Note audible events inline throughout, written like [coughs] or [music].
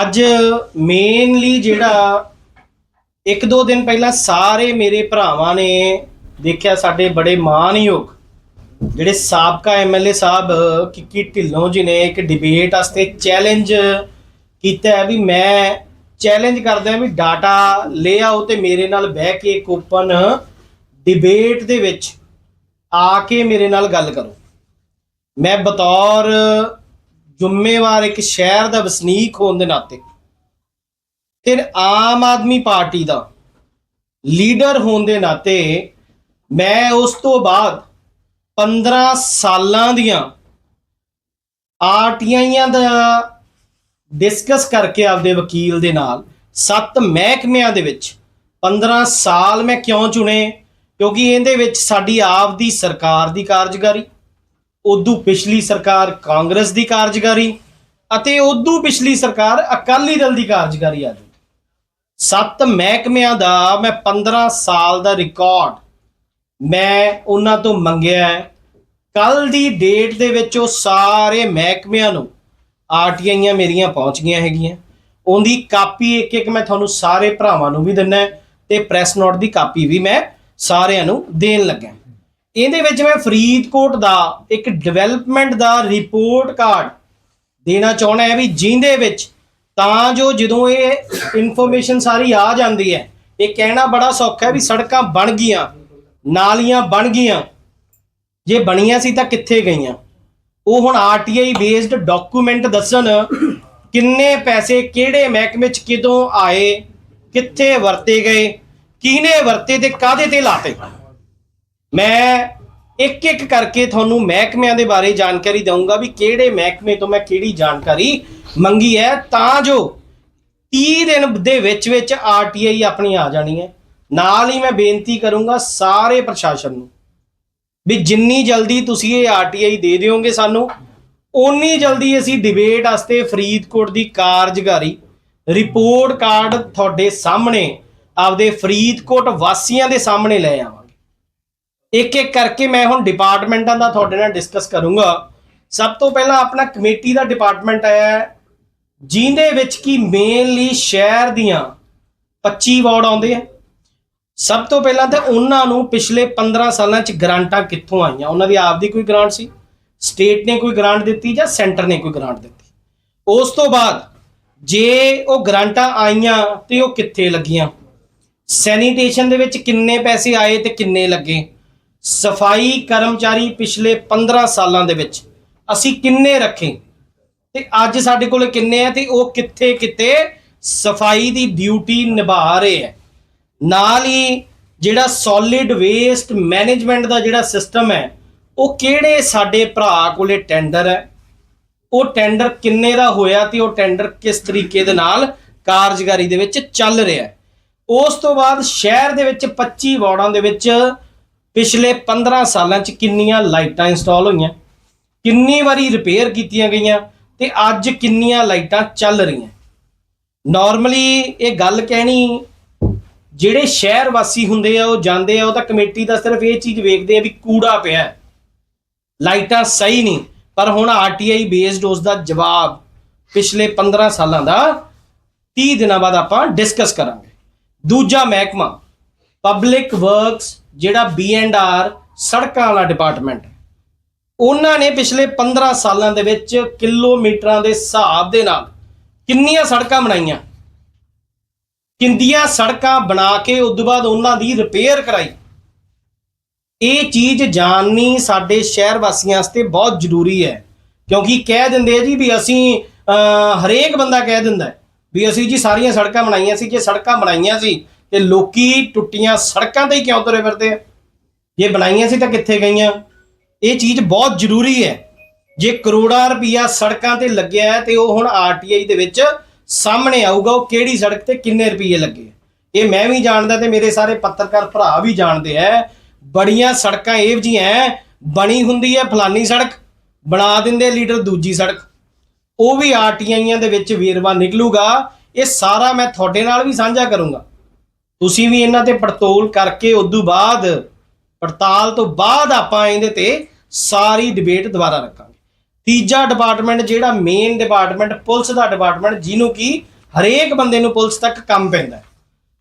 ਅੱਜ ਮੇਨਲੀ ਜਿਹੜਾ ਇੱਕ ਦੋ ਦਿਨ ਪਹਿਲਾਂ ਸਾਰੇ ਮੇਰੇ ਭਰਾਵਾਂ ਨੇ ਦੇਖਿਆ ਸਾਡੇ ਬੜੇ ਮਾਨਯੋਗ ਜਿਹੜੇ ਸਾਬਕਾ ਐਮਐਲਏ ਸਾਹਿਬ, ਕਿੱਕੀ ਢਿੱਲੋਂ ਜੀ ਨੇ ਇੱਕ ਡਿਬੇਟ ਵਾਸਤੇ ਚੈਲੰਜ ਕੀਤਾ ਹੈ ਵੀ ਮੈਂ ਚੈਲੰਜ ਕਰਦਾ ਵੀ ਡਾਟਾ ਲੈ ਆਓ ਤੇ ਮੇਰੇ ਨਾਲ ਬਹਿ ਕੇ ਇੱਕ ਓਪਨ ਡਿਬੇਟ ਦੇ ਵਿੱਚ ਆ ਕੇ ਮੇਰੇ ਨਾਲ ਗੱਲ ਕਰੋ। ਮੈਂ ਬਤੌਰ ਜ਼ਿੰਮੇਵਾਰ ਇੱਕ ਸ਼ਹਿਰ ਦਾ ਵਸਨੀਕ ਹੋਣ ਦੇ ਨਾਤੇ ਤੇ ਆਮ ਆਦਮੀ ਪਾਰਟੀ ਦਾ ਲੀਡਰ ਹੋਣ ਦੇ ਨਾਤੇ, ਮੈਂ ਉਸ ਤੋਂ ਬਾਅਦ 15 ਸਾਲਾਂ ਦੀਆਂ ਆਰਟੀਆਈਆਂ ਦਾ ਡਿਸਕਸ ਕਰਕੇ ਆਪਦੇ ਵਕੀਲ ਦੇ ਨਾਲ ਸੱਤ ਮਹਿਕਮਿਆਂ ਦੇ ਵਿੱਚ 15 ਸਾਲ ਮੈਂ ਕਿਉਂ ਚੁਣੇ? ਕਿਉਂਕਿ ਇਹਦੇ ਵਿੱਚ ਸਾਡੀ ਆਪ ਦੀ ਸਰਕਾਰ ਦੀ ਕਾਰਜਕਾਰੀ ਉਦੋਂ ਪਿਛਲੀ ਸਰਕਾਰ ਕਾਂਗਰਸ ਦੀ ਕਾਰਜਕਾਰੀ ਅਤੇ ਉਦੋਂ ਪਿਛਲੀ ਸਰਕਾਰ ਅਕਾਲੀ ਦਲ ਦੀ ਕਾਰਜਕਾਰੀ ਆ ਜੂ ਸੱਤ ਮਹਿਕਮਿਆਂ ਦਾ ਮੈਂ 15 ਸਾਲ ਦਾ ਰਿਕਾਰਡ ਮੈਂ ਉਹਨਾਂ ਤੋਂ ਮੰਗਿਆ ਕੱਲ ਦੀ ਡੇਟ ਦੇ ਵਿੱਚ ਉਹ ਸਾਰੇ ਮਹਿਕਮਿਆਂ ਨੂੰ ਆਰਟੀਆਈਆਂ ਮੇਰੀਆਂ ਪਹੁੰਚ ਗਈਆਂ ਹੈਗੀਆਂ। ਉਹਦੀ ਕਾਪੀ ਇੱਕ ਇੱਕ ਮੈਂ ਤੁਹਾਨੂੰ ਸਾਰੇ ਭਰਾਵਾਂ ਨੂੰ ਵੀ ਦਿੰਨਾ ਹੈ ਤੇ ਪ੍ਰੈਸ ਨੋਟ ਦੀ ਕਾਪੀ ਵੀ ਮੈਂ ਸਾਰਿਆਂ ਨੂੰ ਦੇਣ ਲੱਗਾ ਇਹਦੇ ਵਿੱਚ ਮੈਂ ਫਰੀਦਕੋਟ ਦਾ ਇੱਕ ਡਿਵੈਲਪਮੈਂਟ ਦਾ ਰਿਪੋਰਟ ਕਾਰਡ ਦੇਣਾ ਚਾਹੁੰਦਾ ਹੈ ਵੀ ਜਿੰਦੇ ਵਿੱਚ ਤਾਂ ਜੋ ਜਦੋਂ ਇਹ ਇਨਫੋਰਮੇਸ਼ਨ ਸਾਰੀ ਆ ਜਾਂਦੀ ਹੈ, ਇਹ ਕਹਿਣਾ ਬੜਾ ਸੌਖਾ ਹੈ ਵੀ ਸੜਕਾਂ ਬਣ ਗਈਆਂ, ਨਾਲੀਆਂ ਬਣ ਗਈਆਂ। ਜੇ ਬਣੀਆਂ ਸੀ ਤਾਂ ਕਿੱਥੇ ਗਈਆਂ? ਉਹ ਹੁਣ ਆਰਟੀਆਈ ਬੇਸਡ ਡਾਕੂਮੈਂਟ ਦੱਸਣ ਕਿੰਨੇ ਪੈਸੇ ਕਿਹੜੇ ਮਹਿਕਮੇ ਚ ਕਿਦੋਂ ਆਏ, ਕਿੱਥੇ ਵਰਤੇ ਗਏ, ਕਿਹਨੇ ਵਰਤੇ ਤੇ ਕਾਦੇ ਤੇ ਲਾਤੇ? ਮੈਂ ਇੱਕ ਇੱਕ ਕਰਕੇ ਤੁਹਾਨੂੰ ਮਹਿਕਮਿਆਂ ਦੇ ਬਾਰੇ ਜਾਣਕਾਰੀ ਦਊਂਗਾ ਵੀ ਕਿਹੜੇ ਮਹਿਕਮੇ ਤੋਂ ਮੈਂ ਕਿਹੜੀ ਜਾਣਕਾਰੀ ਮੰਗੀ ਹੈ, ਤਾਂ ਜੋ 30 ਦਿਨ ਦੇ ਵਿੱਚ ਵਿੱਚ ਆਰਟੀਆਈ ਆਪਣੀ ਆ ਜਾਣੀ ਹੈ। ਨਾਲ ਹੀ ਮੈਂ ਬੇਨਤੀ ਕਰੂੰਗਾ ਸਾਰੇ ਪ੍ਰਸ਼ਾਸਨ ਨੂੰ ਵੀ ਜਿੰਨੀ ਜਲਦੀ ਤੁਸੀਂ ਇਹ ਆਰਟੀਆਈ ਦੇ ਦਿਓਗੇ ਸਾਨੂੰ, ਓਨੀ ਜਲਦੀ ਅਸੀਂ ਡਿਬੇਟ ਵਾਸਤੇ ਫਰੀਦਕੋਟ ਦੀ ਕਾਰਜਕਾਰੀ ਰਿਪੋਰਟ ਕਾਰਡ ਤੁਹਾਡੇ ਸਾਹਮਣੇ, ਆਪਦੇ ਫਰੀਦਕੋਟ ਵਾਸੀਆਂ ਦੇ ਸਾਹਮਣੇ ਲੈ ਆਵਾਂਗੇ। ਇੱਕ ਇੱਕ ਕਰਕੇ ਮੈਂ ਹੁਣ ਡਿਪਾਰਟਮੈਂਟਾਂ ਦਾ ਤੁਹਾਡੇ ਨਾਲ ਡਿਸਕਸ ਕਰੂੰਗਾ। ਸਭ ਤੋਂ ਪਹਿਲਾਂ ਆਪਣਾ ਕਮੇਟੀ ਦਾ ਡਿਪਾਰਟਮੈਂਟ ਆਇਆ ਜਿਹਦੇ ਵਿੱਚ ਕੀ ਮੇਨਲੀ ਸ਼ਹਿਰ ਦੀਆਂ 25 ਵਾਰਡ ਆਉਂਦੇ ਆ। ਸਭ ਤੋਂ ਪਹਿਲਾਂ ਤਾਂ ਉਹਨਾਂ ਨੂੰ ਪਿਛਲੇ 15 ਸਾਲਾਂ ਚ ਗ੍ਰਾਂਟਾਂ ਕਿੱਥੋਂ ਆਈਆਂ? ਉਹਨਾਂ ਦੀ ਆਪਦੀ ਕੋਈ ਗ੍ਰਾਂਟ ਸੀ? ਸਟੇਟ ਨੇ ਕੋਈ ਗ੍ਰਾਂਟ ਦਿੱਤੀ ਜਾਂ ਸੈਂਟਰ ਨੇ ਕੋਈ ਗ੍ਰਾਂਟ ਦਿੱਤੀ? ਉਸ ਤੋਂ ਬਾਅਦ ਜੇ ਉਹ ਗ੍ਰਾਂਟਾਂ ਆਈਆਂ ਤੇ ਉਹ ਕਿੱਥੇ ਲੱਗੀਆਂ? ਸੈਨੀਟੇਸ਼ਨ ਦੇ ਵਿੱਚ ਕਿੰਨੇ ਪੈਸੇ ਆਏ ਤੇ ਕਿੰਨੇ ਲੱਗੇ? ਸਫ਼ਾਈ ਕਰਮਚਾਰੀ ਪਿਛਲੇ 15 ਸਾਲਾਂ ਦੇ ਵਿੱਚ ਅਸੀਂ ਕਿੰਨੇ ਰੱਖੇ? ਤੇ ਅੱਜ ਸਾਡੇ ਕੋਲ ਕਿੰਨੇ ਆ ਤੇ ਉਹ ਕਿੱਥੇ ਕਿਤੇ ਸਫ਼ਾਈ ਦੀ ਡਿਊਟੀ ਨਿਭਾ ਰਹੇ ਆ। ਨਾਲ ਹੀ ਜਿਹੜਾ ਸੋਲਿਡ ਵੇਸਟ ਮੈਨੇਜਮੈਂਟ ਦਾ ਜਿਹੜਾ ਸਿਸਟਮ ਹੈ, ਉਹ ਕਿਹੜੇ ਸਾਡੇ ਭਰਾ ਕੋਲੇ ਟੈਂਡਰ ਹੈ? ਉਹ ਟੈਂਡਰ ਕਿੰਨੇ ਦਾ ਹੋਇਆ ਤੇ ਉਹ ਟੈਂਡਰ ਕਿਸ ਤਰੀਕੇ ਦੇ ਨਾਲ ਕਾਰਜਕਾਰੀ ਦੇ ਵਿੱਚ ਚੱਲ ਰਿਹਾ ਉਸ ਤੋਂ ਬਾਅਦ ਸ਼ਹਿਰ ਦੇ ਵਿੱਚ 25 ਵਾਰਡਾਂ ਦੇ ਵਿੱਚ ਪਿਛਲੇ 15 ਸਾਲਾਂ 'ਚ ਕਿੰਨੀਆਂ ਲਾਈਟਾਂ ਇੰਸਟਾਲ ਹੋਈਆਂ? ਕਿੰਨੀ ਵਾਰੀ ਰਿਪੇਅਰ ਕੀਤੀਆਂ ਗਈਆਂ? ਤੇ ਅੱਜ ਕਿੰਨੀਆਂ ਲਾਈਟਾਂ ਚੱਲ ਰਹੀਆਂ? ਨਾਰਮਲੀ ਇਹ ਗੱਲ ਕਹਿਣੀ, ਜਿਹੜੇ ਸ਼ਹਿਰ ਵਾਸੀ ਹੁੰਦੇ ਆ, ਉਹ ਜਾਂਦੇ ਆ, ਉਹ ਤਾਂ ਕਮੇਟੀ ਦਾ ਸਿਰਫ ਇਹ ਚੀਜ਼ ਵੇਖਦੇ ਆ ਵੀ ਕੂੜਾ ਪਿਆ ਲਾਈਟਾਂ ਸਹੀ ਨਹੀਂ, ਪਰ ਹੁਣ ਆਰਟੀਆਈ ਬੇਸਡ ਉਸ ਦਾ ਜਵਾਬ ਪਿਛਲੇ 15 ਸਾਲਾਂ ਦਾ 30 ਦਿਨਾਂ ਬਾਅਦ ਆਪਾਂ ਡਿਸਕਸ ਕਰਾਂਗੇ। ਦੂਜਾ ਮਹਿਕਮਾ ਪਬਲਿਕ ਵਰਕਸ ਜਿਹੜਾ ਬੀ ਐਂਡ ਆਰ ਸੜਕਾਂ ਵਾਲਾ ਡਿਪਾਰਟਮੈਂਟ ਉਹਨਾਂ ਨੇ ਪਿਛਲੇ 15 ਸਾਲਾਂ ਦੇ ਵਿੱਚ ਕਿਲੋਮੀਟਰਾਂ ਦੇ ਹਿਸਾਬ ਦੇ ਨਾਲ ਕਿੰਨੀਆਂ ਸੜਕਾਂ ਬਣਾਈਆਂ। ਕਿੰਦੀਆਂ ਸੜਕਾਂ ਬਣਾ ਕੇ ਉਸ ਤੋਂ ਬਾਅਦ ਉਹਨਾਂ ਦੀ ਰਿਪੇਅਰ ਕਰਾਈ। ਇਹ ਚੀਜ਼ ਜਾਣਨੀ ਸਾਡੇ ਸ਼ਹਿਰ ਵਾਸੀਆਂ ਵਾਸਤੇ ਬਹੁਤ ਜ਼ਰੂਰੀ ਹੈ। ਕਿਉਂਕਿ ਕਹਿ ਦਿੰਦੇ ਆ ਜੀ ਵੀ ਅਸੀਂ ਹਰੇਕ ਬੰਦਾ ਕਹਿ ਦਿੰਦਾ ਵੀ ਅਸੀਂ ਜੀ ਸਾਰੀਆਂ ਸੜਕਾਂ ਬਣਾਈਆਂ ਸੀ, ਜੇ ਸੜਕਾਂ ਬਣਾਈਆਂ ਸੀ ਤੇ ਲੋਕੀ ਟੁੱਟੀਆਂ ਸੜਕਾਂ ਤੇ ਹੀ ਕਿਉਂ ਤੁਰੇ ਫਿਰਦੇ ਆ? ਜੇ ਬਣਾਈਆਂ ਸੀ ਤਾਂ ਕਿੱਥੇ ਗਈਆਂ? ਇਹ ਚੀਜ਼ ਬਹੁਤ ਜ਼ਰੂਰੀ ਹੈ। ਜੇ ਕਰੋੜਾਂ ਰੁਪਈਆ ਸੜਕਾਂ ਤੇ ਲੱਗਿਆ ਹੈ ਤੇ ਉਹ ਹੁਣ ਆਰਟੀਆਈ ਦੇ ਵਿੱਚ ਸਾਹਮਣੇ ਆਊਗਾ, ਉਹ ਕਿਹੜੀ ਸੜਕ ਤੇ ਕਿੰਨੇ ਰੁਪਈਏ ਲੱਗੇ ਇਹ ਮੈਂ ਵੀ ਜਾਣਦਾ ਤੇ ਮੇਰੇ ਸਾਰੇ ਪੱਤਰਕਾਰ ਭਰਾ ਵੀ ਜਾਣਦੇ ਐ ਬੜੀਆਂ ਸੜਕਾਂ ਇਹ ਜੀਆਂ ਬਣੀ ਹੁੰਦੀ ਹੈ ਫਲਾਨੀ ਸੜਕ, ਬਣਾ ਦਿੰਦੇ ਲੀਡਰ ਦੂਜੀ ਸੜਕ। ਉਹ ਵੀ ਆਰਟੀਆਈਆਂ ਦੇ ਵਿੱਚ ਵੇਰਵਾ ਨਿਕਲੂਗਾ, ਇਹ ਸਾਰਾ ਮੈਂ ਤੁਹਾਡੇ ਨਾਲ ਵੀ ਸਾਂਝਾ ਕਰੂੰਗਾ। ਤੁਸੀਂ ਵੀ ਇਹਨਾਂ ਤੇ ਪੜਤੋਲ ਕਰਕੇ ਉਦੋਂ ਬਾਅਦ ਪੜਤਾਲ ਤੋਂ ਬਾਅਦ ਆਪਾਂ ਇਹਦੇ ਤੇ ਸਾਰੀ ਡਿਬੇਟ ਦੁਬਾਰਾ ਰੱਖਾਂਗੇ ਤੀਜਾ ਡਿਪਾਰਟਮੈਂਟ ਜਿਹੜਾ ਮੇਨ ਡਿਪਾਰਟਮੈਂਟ ਪੁਲਿਸ ਦਾ ਡਿਪਾਰਟਮੈਂਟ ਜਿਹਨੂੰ ਕਿ ਹਰੇਕ ਬੰਦੇ ਨੂੰ ਪੁਲਿਸ ਤੱਕ ਕੰਮ ਪੈਂਦਾ।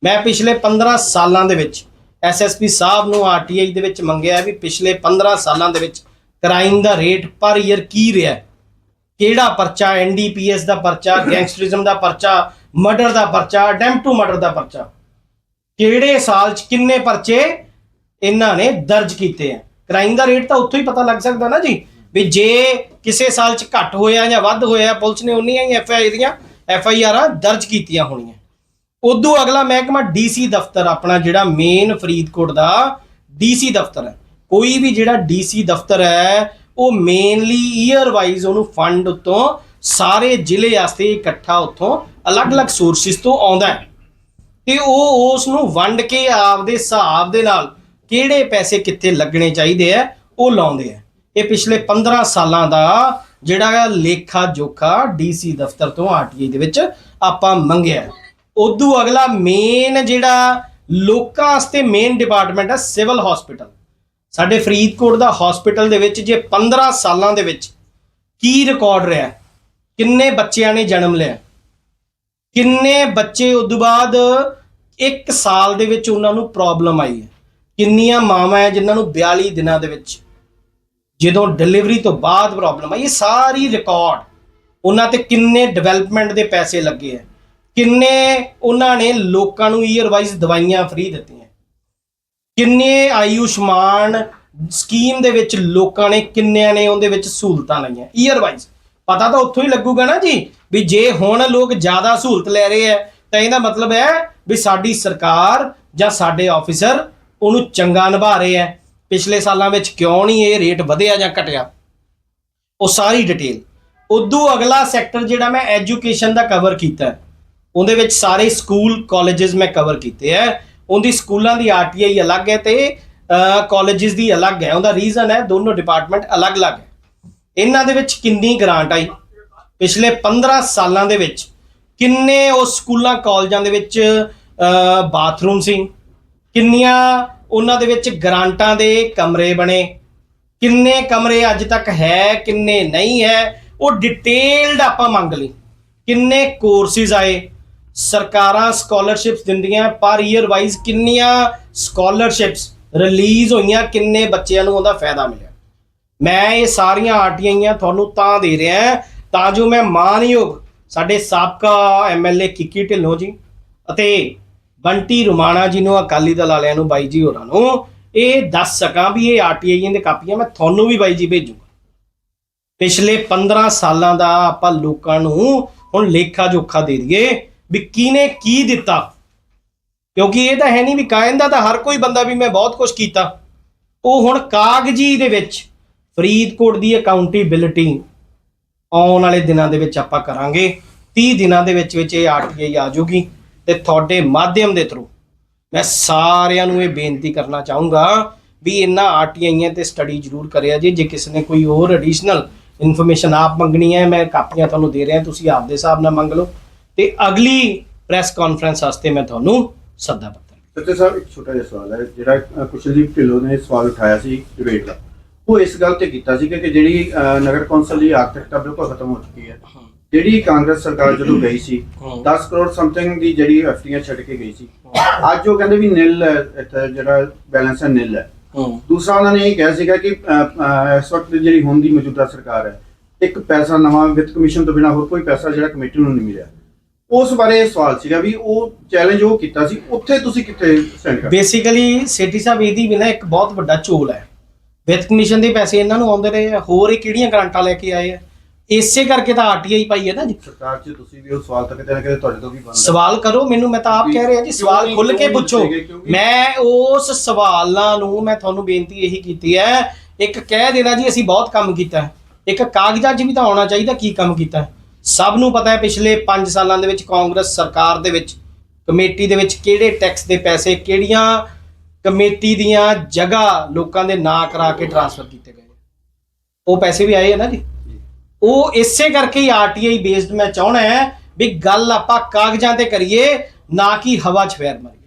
ਮੈਂ ਪਿਛਲੇ 15 ਸਾਲਾਂ ਦੇ ਵਿੱਚ ਐਸਐਸਪੀ ਸਾਹਿਬ ਨੂੰ ਆਰਟੀਆਈ ਦੇ ਵਿੱਚ ਮੰਗਿਆ ਵੀ ਪਿਛਲੇ 15 ਸਾਲਾਂ ਦੇ ਵਿੱਚ ਕ੍ਰਾਈਮ ਦਾ ਰੇਟ ਪਰ ਈਅਰ ਕੀ ਰਿਹਾ? ਕਿਹੜਾ ਪਰਚਾ ਐਨਡੀਪੀਐਸ ਦਾ ਪਰਚਾ [coughs] ਗੈਂਗਸਟਰਿਜ਼ਮ ਦਾ ਪਰਚਾ ਮਰਡਰ ਦਾ ਪਰਚਾ ਅਟੈਂਪਟ ਟੂ ਮਰਡਰ ਦਾ ਪਰਚਾ ਕਿਹੜੇ ਸਾਲ ਚ ਕਿੰਨੇ ਪਰਚੇ ਇਹਨਾਂ ਨੇ ਦਰਜ ਕੀਤੇ ਆ? ਕ੍ਰਾਈਮ ਦਾ ਰੇਟ ਤਾਂ ਉੱਥੋਂ ਹੀ ਪਤਾ ਲੱਗ ਸਕਦਾ ਨਾ ਜੀ, ਵੀ ਜੇ ਕਿਸੇ ਸਾਲ ਚ ਘੱਟ ਹੋਇਆ ਜਾਂ ਵੱਧ ਹੋਇਆ, ਪੁਲਿਸ ਨੇ ਉਨੀਆਂ ਹੀ ਐਫ ਐਫਆਈਆਰ ਦੀਆਂ ਆਰਾਂ ਦਰਜ ਕੀਤੀਆਂ ਹੋਣੀਆਂ। ਉਦੋਂ ਅਗਲਾ ਮਹਿਕਮਾ ਡੀਸੀ ਦਫ਼ਤਰ, ਆਪਣਾ ਜਿਹੜਾ ਮੇਨ ਫਰੀਦਕੋਟ ਦਾ ਡੀਸੀ ਦਫ਼ਤਰ ਹੈ। ਕੋਈ ਵੀ ਜਿਹੜਾ ਡੀਸੀ ਦਫ਼ਤਰ ਹੈ, ਉਹ ਮੇਨਲੀ ਈਅਰ ਵਾਈਜ਼ ਉਹਨੂੰ ਫੰਡ ਉਤੋਂ ਸਾਰੇ ਜ਼ਿਲ੍ਹੇ ਵਾਸਤੇ ਇਕੱਠਾ ਉੱਥੋਂ ਅਲੱਗ-ਅਲੱਗ ਸੋਰਸਿਸ ਤੋਂ ਆਉਂਦਾ ਹੈ। ਤੇ ਉਹ ਉਸ ਨੂੰ ਵੰਡ ਕੇ ਆਪਦੇ ਹਿਸਾਬ ਦੇ ਨਾਲ ਕਿਹੜੇ ਪੈਸੇ ਕਿੱਥੇ ਲੱਗਣੇ ਚਾਹੀਦੇ ਆ, ਉਹ ਲਾਉਂਦੇ ਆ। ਇਹ ਪਿਛਲੇ 15 ਸਾਲਾਂ ਦਾ ਜਿਹੜਾ ਲੇਖਾ ਜੋਖਾ ਡੀਸੀ ਦਫ਼ਤਰ ਤੋਂ ਆਰਟੀਆਈ ਦੇ ਵਿੱਚ ਆਪਾਂ ਮੰਗਿਆ। ਉਦੋਂ ਅਗਲਾ ਮੇਨ ਜਿਹੜਾ ਲੋਕਾਂ ਵਾਸਤੇ ਮੇਨ ਡਿਪਾਰਟਮੈਂਟ ਹੈ ਸਿਵਲ ਹਸਪੀਟਲ ਸਾਡੇ ਫਰੀਦਕੋਟ ਦਾ ਹਸਪੀਟਲ ਦੇ ਵਿੱਚ ਜੇ 15 ਸਾਲਾਂ ਦੇ ਵਿੱਚ ਕੀ ਰਿਕਾਰਡ ਰਿਹਾ, ਕਿੰਨੇ ਬੱਚਿਆਂ ਨੇ ਜਨਮ ਲਿਆ ਕਿੰਨੇ ਬੱਚੇ ਉਦੋਂ ਬਾਅਦ ਇੱਕ ਸਾਲ ਦੇ ਵਿੱਚ ਉਹਨਾਂ ਨੂੰ ਪ੍ਰੋਬਲਮ ਆਈ ਹੈ? ਕਿੰਨੀਆਂ ਮਾਵਾਂ ਹੈ ਜਿਨ੍ਹਾਂ ਨੂੰ 42 ਦਿਨਾਂ ਦੇ ਵਿੱਚ ਜਦੋਂ ਡਿਲੀਵਰੀ ਤੋਂ ਬਾਅਦ ਪ੍ਰੋਬਲਮ ਆਈ, ਇਹ ਸਾਰੀ ਰਿਕਾਰਡ ਉਹਨਾਂ ਤੇ ਕਿੰਨੇ ਡਿਵੈਲਪਮੈਂਟ ਦੇ ਪੈਸੇ ਲੱਗੇ ਹੈ? ਕਿੰਨੇ ਉਹਨਾਂ ਨੇ ਲੋਕਾਂ ਨੂੰ ਈਅਰ ਵਾਈਜ਼ ਦਵਾਈਆਂ ਫ੍ਰੀ ਦਿੱਤੀਆਂ ਕਿੰਨੇ ਆਯੁਸ਼ਮਾਨ ਸਕੀਮ ਦੇ ਵਿੱਚ ਲੋਕਾਂ ਨੇ ਕਿੰਨਿਆਂ ਨੇ ਉਹਦੇ ਵਿੱਚ ਸਹੂਲਤਾਂ ਲਈਆਂ? ਈਅਰ ਵਾਈਜ਼ ਪਤਾ ਤਾਂ ਉੱਥੋਂ ਹੀ ਲੱਗੂਗਾ ਨਾ ਜੀ, ਵੀ ਜੇ ਹੁਣ ਲੋਕ ਜ਼ਿਆਦਾ ਸਹੂਲਤ ਲੈ ਰਹੇ ਆ ਤਾਂ ਇਹਦਾ ਮਤਲਬ ਹੈ ਵੀ ਸਾਡੀ ਸਰਕਾਰ ਜਾਂ ਸਾਡੇ ਆਫੀਸਰ ਉਹਨੂੰ ਚੰਗਾ ਨਿਭਾ ਰਹੇ ਆ ਪਿਛਲੇ ਸਾਲਾਂ ਵਿੱਚ ਕਿਉਂ ਨਹੀਂ ਇਹ ਰੇਟ ਵਧਿਆ ਜਾਂ ਘਟਿਆ? ਉਹ ਸਾਰੀ ਡਿਟੇਲ ਉਦੋਂ ਅਗਲਾ ਸੈਕਟਰ ਜਿਹੜਾ ਮੈਂ ਐਜੂਕੇਸ਼ਨ ਦਾ ਕਵਰ ਕੀਤਾ, ਉਹਦੇ ਵਿੱਚ ਸਾਰੇ ਸਕੂਲ ਕਾਲਜਸ ਮੈਂ ਕਵਰ ਕੀਤੇ ਹੈ ਉਹਦੀ ਸਕੂਲਾਂ ਦੀ ਆਰਟੀਆਈ ਅਲੱਗ ਹੈ ਤੇ ਕਾਲਜਸ ਦੀ ਅਲੱਗ ਹੈ ਉਹਦਾ ਰੀਜ਼ਨ ਹੈ ਦੋਨੋਂ ਡਿਪਾਰਟਮੈਂਟ ਅਲੱਗ-ਅਲੱਗ ਹੈ ਇਹਨਾਂ ਦੇ ਵਿੱਚ ਕਿੰਨੀ ਗ੍ਰਾਂਟ ਆਈ? ਪਿਛਲੇ 15 ਸਾਲਾਂ ਦੇ ਵਿੱਚ ਕਿੰਨੇ ਉਹ ਸਕੂਲਾਂ, ਕਾਲਜਾਂ ਦੇ ਵਿੱਚ ਬਾਥਰੂਮ ਸੀ? ਕਿੰਨੀਆਂ ਉਹਨਾਂ ਦੇ ਵਿੱਚ ਗ੍ਰਾਂਟਾਂ ਦੇ ਕਮਰੇ ਬਣੇ? ਕਿੰਨੇ ਕਮਰੇ ਅੱਜ ਤੱਕ ਹੈ, ਕਿੰਨੇ ਨਹੀਂ ਹੈ? ਉਹ ਡਿਟੇਲਡ ਆਪਾਂ ਮੰਗ ਲਈ। ਕਿੰਨੇ ਕੋਰਸਿਸ ਆਏ? ਸਰਕਾਰਾਂ ਸਕਾਲਰਸ਼ਿਪਸ ਦਿੰਦੀਆਂ, ਪਰ ਈਅਰ ਵਾਈਜ਼ ਕਿੰਨੀਆਂ ਸਕਾਲਰਸ਼ਿਪਸ ਰਿਲੀਜ਼ ਹੋਈਆਂ, ਕਿੰਨੇ ਬੱਚਿਆਂ ਨੂੰ ਉਹਦਾ ਫਾਇਦਾ ਮਿਲਿਆ? ਮੈਂ ਇਹ ਸਾਰੀਆਂ ਆਰਟੀਆਈਆਂ ਤੁਹਾਨੂੰ ਤਾਂ ਦੇ ਰਿਹਾ ਤਾਂ ਜੋ ਮੈਂ ਮਾਨਯੋਗ ਸਾਡੇ ਸਾਬਕਾ ਐਮਐਲਏ ਕਿੱਕੀ ਢਿੱਲੋਂ ਜੀ ਅਤੇ ਬੰਟੀ ਰੁਮਾਣਾ ਜੀ ਨੂੰ, ਅਕਾਲੀ ਦਲ ਵਾਲਿਆਂ ਨੂੰ, ਬਾਈ ਜੀ ਹੋਰਾਂ ਨੂੰ ਇਹ ਦੱਸ ਸਕਾਂ ਵੀ ਇਹ ਆਰਟੀਆਈਆਂ ਦੇ ਕਾਪੀਆਂ ਮੈਂ ਤੁਹਾਨੂੰ ਵੀ ਬਾਈ ਜੀ ਭੇਜੂਗਾ। ਪਿਛਲੇ 15 ਸਾਲਾਂ ਦਾ ਆਪਾਂ ਲੋਕਾਂ ਨੂੰ ਹੁਣ ਲੇਖਾ ਜੋਖਾ ਦੇ ਦਈਏ ਵੀ ਕਿਹਨੇ ਕੀ ਦਿੱਤਾ। ਕਿਉਂਕਿ ਇਹ ਤਾਂ ਹੈ ਨਹੀਂ ਵੀ ਕਾਇੰਦਾ ਤਾਂ ਹਰ ਕੋਈ ਬੰਦਾ ਵੀ ਮੈਂ ਬਹੁਤ ਕੁਝ ਕੀਤਾ। ਉਹ ਹੁਣ ਕਾਗਜ਼ੀ ਦੇ ਵਿੱਚ ਫਰੀਦਕੋਟ ਦੀ ਅਕਾਊਂਟੇਬਿਲਿਟੀ ਆਉਣ ਵਾਲੇ ਦਿਨਾਂ ਦੇ ਵਿੱਚ ਆਪਾਂ ਕਰਾਂਗੇ। 30 ਦਿਨਾਂ ਦੇ ਵਿੱਚ ਵਿੱਚ ਇਹ ਆਰਟੀਆਈ ਆ ਜਾਊਗੀ ਤੇ ਤੁਹਾਡੇ ਮਾਧਿਅਮ ਦੇ ਥਰੂ ਮੈਂ ਸਾਰਿਆਂ ਨੂੰ ਇਹ ਬੇਨਤੀ ਕਰਨਾ ਚਾਹੂੰਗਾ ਵੀ ਇਹਨਾਂ ਆਰਟੀਆਈਆਂ ਤੇ ਸਟੱਡੀ ਜ਼ਰੂਰ ਕਰਿਆ ਜੀ, ਜੇ ਕਿਸੇ ਨੇ ਕੋਈ ਹੋਰ ਐਡੀਸ਼ਨਲ ਇਨਫੋਰਮੇਸ਼ਨ ਆਪ ਮੰਗਣੀ ਹੈ, ਮੈਂ ਕਾਪੀਆਂ ਤੁਹਾਨੂੰ ਦੇ ਰਿਹਾ, ਤੁਸੀਂ ਆਪ ਦੇ ਹਿਸਾਬ ਨਾਲ ਮੰਗ ਲਓ। ਤੇ ਅਗਲੀ ਪ੍ਰੈਸ ਕਾਨਫਰੰਸ ਵਾਸਤੇ ਮੈਂ ਤੁਹਾਨੂੰ ਸੱਦਾ ਪੱਤਰ ਸੱਚੇ ਸਾਹਿਬ, ਇੱਕ ਛੋਟਾ ਜਿਹਾ ਸਵਾਲ ਹੈ, ਜਿਹੜਾ ਕੁਸ਼ਲਦੀਪ ਢਿੱਲੋਂ ਨੇ ਸਵਾਲ ਉਠਾਇਆ ਸੀ ਡਿਬੇਟ ਦਾ। ਉਹ ਇਸ ਗੱਲ ਤੇ ਕੀਤਾ ਸੀ ਕਿ ਕਿ ਜਿਹੜੀ ਨਗਰ ਕੌਂਸਲ ਦੀ ਆਰਥਿਕਤਾ ਬਿਲਕੁਲ ਖਤਮ ਹੋ ਚੁੱਕੀ ਹੈ। ਜਿਹੜੀ ਕਾਂਗਰਸ ਸਰਕਾਰ ਜਦੋਂ ਗਈ ਸੀ ਹਮ। 10 ਕਰੋੜ ਸਮਥਿੰਗ ਦੀ ਜਿਹੜੀ ਐਫਟੀਆਂ ਛੱਡ ਕੇ ਗਈ ਸੀ। ਅੱਜ ਉਹ ਕਹਿੰਦੇ ਵੀ ਨਿਲ ਇੱਥੇ ਜਿਹੜਾ ਬੈਲੈਂਸ ਹੈ ਨਿਲ ਹੈ। ਦੂਸਰਾ ਉਹਨਾਂ ਨੇ ਇਹ ਕਿਹਾ ਸੀਗਾ ਕਿ ਇਸ ਵਕਤ ਜਿਹੜੀ ਹੁਣ ਦੀ ਮੌਜੂਦਾ ਸਰਕਾਰ ਹੈ ਇੱਕ ਪੈਸਾ ਨਵਾਂ ਵਿੱਤ ਕਮਿਸ਼ਨ ਤੋਂ ਬਿਨਾ ਹੋਰ ਕੋਈ ਪੈਸਾ ਜਿਹੜਾ ਕਮੇਟੀ ਨੂੰ ਨਹੀਂ ਮਿਲਿਆ। ਉਸ ਬਾਰੇ ਸਵਾਲ ਸੀਗਾ ਵੀ ਉਹ ਚੈਲੰਜ ਉਹ ਕੀਤਾ ਸੀ ਉੱਥੇ ਤੁਸੀਂ ਕਿੱਥੇ ਸਟੈਂਡ ਕਰਦੇ? ਬੇਸਿਕਲੀ ਸੇਠੀ ਸਾਹਿਬ ਇਹਦੀ ਵੀ ਨਾ ਇੱਕ ਬਹੁਤ ਵੱਡਾ ਝੋਲ ਹੈ। ਵਿੱਤ ਕਮਿਸ਼ਨ ਦੇ ਪੈਸੇ ਇਹਨਾਂ ਨੂੰ ਆਉਂਦੇ ਰਹੇ ਆ। ਹੋਰ ਇਹ ਕਿਹੜੀਆਂ ਗ੍ਰਾਂਟਾਂ ਲੈ ਕੇ ਆਏ ਆ? ਇਸੇ ਕਰਕੇ ਤਾਂ ਆਰਟੀਆਈ ਪਾਈ ਹੈ ਨਾ ਜੀ। ਸਰਕਾਰ 'ਚ ਤੁਸੀਂ ਵੀ ਉਹ ਸਵਾਲ ਤਾਂ ਕਿਤੇ ਨਾ ਕਿਤੇ ਤੁਹਾਡੇ ਤੋਂ ਵੀ ਬਣਦਾ। ਸਵਾਲ ਕਰੋ ਮੈਨੂੰ ਮੈਂ ਤਾਂ ਆਪ ਕਹਿ ਰਿਹਾ ਜੀ ਸਵਾਲ ਖੁੱਲ ਕੇ ਪੁੱਛੋ। ਮੈਂ ਉਸ ਸਵਾਲਾਂ ਨੂੰ ਮੈਂ ਤੁਹਾਨੂੰ ਬੇਨਤੀ ਇਹੀ ਕੀਤੀ ਹੈ ਇੱਕ ਕਹਿ ਦੇਣਾ ਜੀ ਅਸੀਂ ਬਹੁਤ ਕੰਮ ਕੀਤਾ। ਇੱਕ ਕਾਗਜ਼ਾਂ 'ਚ ਵੀ ਤਾਂ ਆਉਣਾ ਚਾਹੀਦਾ ਕੀ ਕੰਮ ਕੀਤਾ। ਸਭ ਨੂੰ ਪਤਾ ਹੈ ਪਿਛਲੇ 5 ਸਾਲਾਂ ਦੇ ਵਿੱਚ ਕਾਂਗਰਸ ਸਰਕਾਰ ਦੇ ਵਿੱਚ ਕਮੇਟੀ ਦੇ ਵਿੱਚ ਕਿਹੜੇ ਟੈਕਸ ਦੇ ਪੈਸੇ ਕਿਹੜੀਆਂ ਕਮੇਟੀ ਦੀਆਂ ਜਗ੍ਹਾ ਲੋਕਾਂ ਦੇ ਨਾਂ ਕਰਾ ਕੇ ਟ੍ਰਾਂਸਫਰ ਕੀਤੇ ਗਏ ਉਹ ਪੈਸੇ ਵੀ ਆਏ ਆ ਨਾ ਜੀ। ਉਹ ਇਸੇ ਕਰਕੇ ਹੀ ਆਰਟੀਆਈ ਬੇਸਡ ਮੈਂ ਚਾਹਣਾ ਹੈ ਵੀ ਗੱਲ ਆਪਾਂ ਕਾਗਜ਼ਾਂ ਤੇ ਕਰੀਏ ਨਾ ਕਿ ਹਵਾ 'ਚ ਫੇਰ ਮਾਰੀ